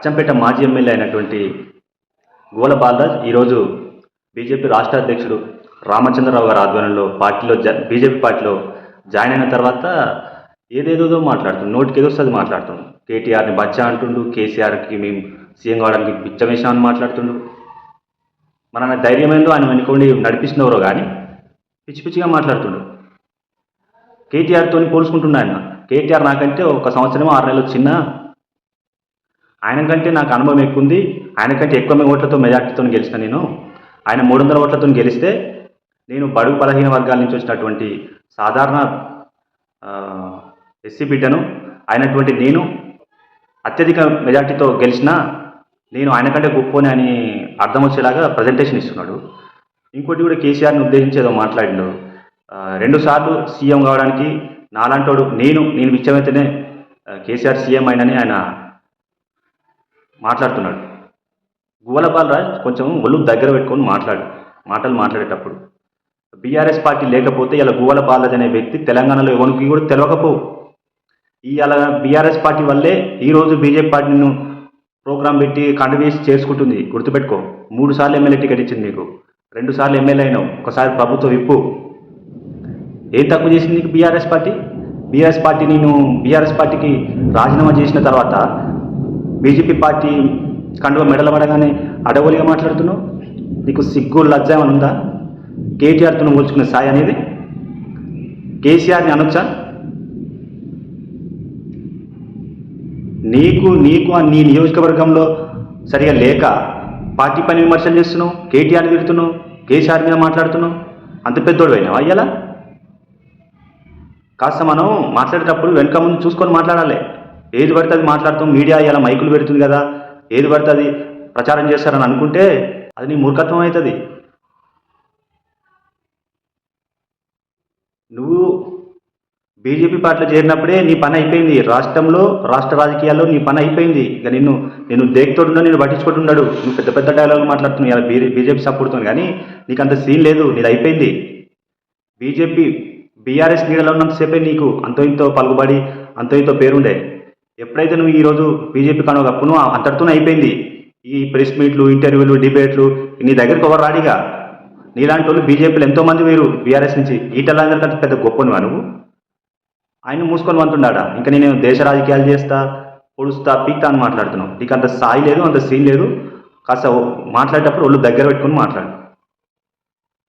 అచ్చంపేట మాజీ ఎమ్మెల్యే అయినటువంటి గోల బాలరాజ్ ఈరోజు బీజేపీ రాష్ట్ర అధ్యక్షుడు రామచంద్రరావు గారి ఆధ్వర్యంలో పార్టీలో జ బీజేపీ పార్టీలో జాయిన్ అయిన తర్వాత ఏదేదో మాట్లాడుతుంది నోటికి ఏదో వస్తుంది మాట్లాడుతుండు. కేటీఆర్ని బచ్చా అంటుండు కేసీఆర్కి మేము సీఎం కావడానికి బిచ్చం అని మాట్లాడుతుండు. మన ఆయన ధైర్యం ఏందో ఆయన వెనుకోండి నడిపిస్తున్నవరో కానీ పిచ్చి పిచ్చిగా మాట్లాడుతుండు. కేటీఆర్తో పోల్చుకుంటున్నా ఆయన. కేటీఆర్ నాకంటే ఒక సంవత్సరం ఆరు నెలలు చిన్న ఆయన కంటే నాకు అనుభవం ఎక్కువ ఉంది ఆయన కంటే ఎక్కువ ఓట్లతో మెజార్టీతో గెలిచిన నేను. ఆయన మూడు వందల ఓట్లతో గెలిస్తే నేను బడుగు బలహీన వర్గాల నుంచి వచ్చినటువంటి సాధారణ ఎస్సీ బిడ్డను అయినటువంటి నేను అత్యధిక మెజార్టీతో గెలిచినా నేను ఆయన కంటే గొప్పని అని అర్థం వచ్చేలాగా ప్రజెంటేషన్ ఇస్తున్నాడు. ఇంకోటి కూడా కేసీఆర్ని ఉద్దేశించి ఏదో మాట్లాడిండు. రెండుసార్లు రెండు సార్లు సీఎం కావడానికి నాలాంటోడు నేను నేను విచ్చమైతేనే కేసీఆర్ సీఎం అయినని ఆయన మాట్లాడుతున్నాడు. గువ్వల బాలరాజ్ కొంచెం ఒళ్ళు దగ్గర పెట్టుకొని మాట్లాడు మాటలు మాట్లాడేటప్పుడు. బీఆర్ఎస్ పార్టీ లేకపోతే ఇలా గువ్వల బాలరాజ్ అనే వ్యక్తి తెలంగాణలో ఎవరికి కూడా తెలియకపోవు ఇవాళ బీఆర్ఎస్ పార్టీ వల్లే ఈరోజు బీజేపీ పార్టీను ప్రోగ్రాం పెట్టి కంటిన్యూస్ చేసుకుంటుంది గుర్తుపెట్టుకో మూడు సార్లు ఎమ్మెల్యే టికెట్ ఇచ్చింది నీకు. రెండు సార్లు ఎమ్మెల్యే అయినావు. ఒకసారి ప్రభుత్వ విప్పు. ఏం తక్కువ చేసింది నీకు బీఆర్ఎస్ పార్టీ? బీఆర్ఎస్ పార్టీ నేను బీఆర్ఎస్ పార్టీకి రాజీనామా చేసిన తర్వాత బీజేపీ పార్టీ కండువ మెడల పడగానే అడవులుగా మాట్లాడుతున్నావు? నీకు సిగ్గు లజ్జ ఏమైనా ఉందా? కేటీఆర్తో పోల్చుకునే స్థాయి అనేది? కేసీఆర్ని అనొచ్చా? నీకు నీకు నీ నియోజకవర్గంలో సరిగా లేక పార్టీ పని విమర్శలు చేస్తున్నావు కేటీఆర్ని తిడుతున్నావు కేసీఆర్ మీద మాట్లాడుతున్నావు? అంత పెద్దోడు అయినావా అయ్యాలా కాస్త మనం మాట్లాడేటప్పుడు వెనుక ముందు చూసుకొని మాట్లాడాలి. ఏది పడితే అది మాట్లాడుతాం మీడియా ఇలా మైకులు పెడుతుంది కదా ఏది పడితే అది ప్రచారం చేస్తారని అనుకుంటే అది నీ మూర్ఖత్వం అవుతుంది. నువ్వు బీజేపీ పార్టీలో చేరినప్పుడే నీ పని అయిపోయింది. రాష్ట్రంలో రాష్ట్ర రాజకీయాల్లో నీ పని అయిపోయింది. ఇక నిన్ను నేను దేక్తోడున్నా నేను పట్టించుకుంటున్నాడు నువ్వు పెద్ద పెద్ద డైలాగులు మాట్లాడుతున్నావు. ఇలా బీ బీజేపీ సపోర్ట్తో కానీ నీకు అంత సీన్ లేదు. నీది అయిపోయింది. బీజేపీ బీఆర్ఎస్ నీడలో ఉన్నంతసేపే నీకు అంతో ఇంతో పలుకుబడి అంతో ఇంతో పేరుండే. ఎప్పుడైతే నువ్వు ఈరోజు బీజేపీ కనుక కప్పును అంతటితోనే అయిపోయింది. ఈ ప్రెస్ మీట్లు ఇంటర్వ్యూలు డిబేట్లు నీ దగ్గరకు ఎవరు రాడిగా నీలాంటి వాళ్ళు బీజేపీలో ఎంతోమంది వేరు బీఆర్ఎస్ నుంచి. ఈటలందరికంటే పెద్ద గొప్ప నువ్వు? ఆయన మూసుకొని వంతున్నాడా ఇంకా నేను దేశ రాజకీయాలు చేస్తా పొడుస్తా పీక్తా అని మాట్లాడుతున్నావు. నీకు అంత స్థాయి లేదు అంత సీన్ లేదు. కాస్త మాట్లాడేటప్పుడు ఒళ్ళు దగ్గర పెట్టుకొని మాట్లాడు.